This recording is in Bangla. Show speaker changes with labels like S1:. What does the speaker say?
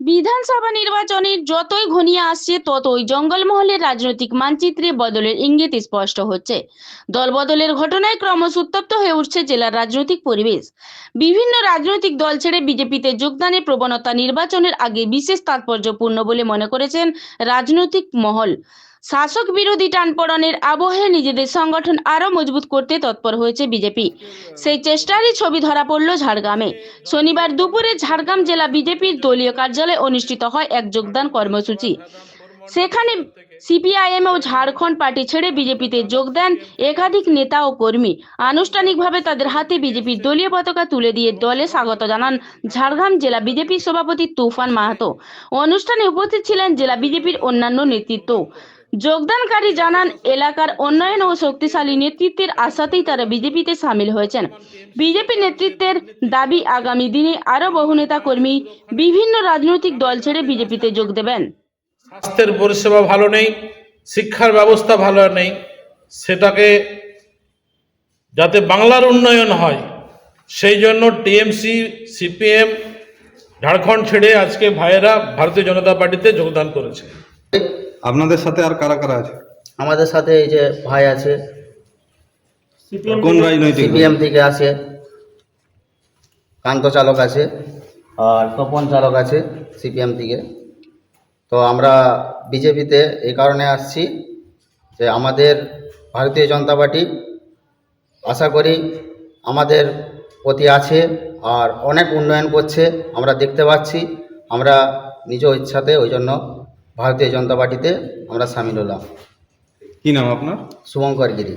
S1: বিধানসভা নির্বাচনের যতই ঘনিয়ে আসছে, ততই জঙ্গলমহলের রাজনৈতিক মানচিত্রে বদলের ইঙ্গিত স্পষ্ট হচ্ছে। দলবদলের ঘটনায় ক্রমশ উত্তপ্ত হয়ে উঠছে জেলার রাজনৈতিক পরিবেশ। বিভিন্ন রাজনৈতিক দল ছেড়ে বিজেপিতে যোগদানের প্রবণতা নির্বাচনের আগে বিশেষ তাৎপর্যপূর্ণ বলে মনে করেছেন রাজনৈতিক মহল। শাসক বিরোধী টানপড়নের আবহে নিজেদের সংগঠন আরও মজবুত করতে তৎপর হয়েছে বিজেপি। সেই চেষ্টারই ছবি ধরা পড়ল ঝাড়গ্রামে। শনিবার দুপুরে ঝাড়গ্রাম জেলা বিজেপির দলীয় কার্যালয়ে অনুষ্ঠিত হয় এক যোগদান কর্মসূচি। সেখানে সিপিআইএম ও ঝাড়খণ্ড পার্টি ছেড়ে বিজেপিতে যোগ দেন একাধিক নেতা ও কর্মী। আনুষ্ঠানিকভাবে তাদের হাতে বিজেপির দলীয় পতাকা তুলে দিয়ে দলে স্বাগত জানান ঝাড়গ্রাম জেলা বিজেপি সভাপতি তুফান মাহাতো। অনুষ্ঠানে উপস্থিত ছিলেন জেলা বিজেপির অন্যান্য নেতৃত্ব যোগদানকারী জানান, এলাকার উন্নয়ন ও শক্তিশালী নেতৃত্বের আশাতেই তারা বিজেপিতে সামিল হয়েছেন। বিজেপি নেতৃত্বের দাবি আগামী দিনে আরও বহু নেতা কর্মী বিভিন্ন রাজনৈতিক দল ছেড়ে বিজেপিতে যোগ দেবেন।
S2: স্বাস্থ্যের পরিষেবা ভালো নেই, শিক্ষার ব্যবস্থা ভালো নেই, সেটাকে যাতে বাংলার উন্নয়ন হয়, সেই জন্য টিএমসি, সিপিএম, ঝাড়খণ্ড ছেড়ে আজকে ভাইয়েরা ভারতীয় জনতা পার্টিতে যোগদান করেছে।
S3: আপনাদের সাথে আর কারা কারা আছে?
S4: আমাদের সাথে এই যে ভাই আছে।
S3: কোন রাজনৈতিক
S4: সিপিএম থেকে আছে। কান্ত চালক আছে আর তপন চালক আছে সিপিএম থেকে। তো আমরা বিজেপিতে এই কারণে আসছি যে আমাদের ভারতীয় জনতা পার্টি আশা করি আমাদের প্রতি আছে আর অনেক উন্নয়ন করছে আমরা দেখতে পাচ্ছি আমরা নিজ ইচ্ছাতে ওই জন্য ভারতীয় জনতা পার্টিতে আমরা সামিল হলাম।
S3: কি নাম আপনার?
S4: শুভঙ্কর গিরি।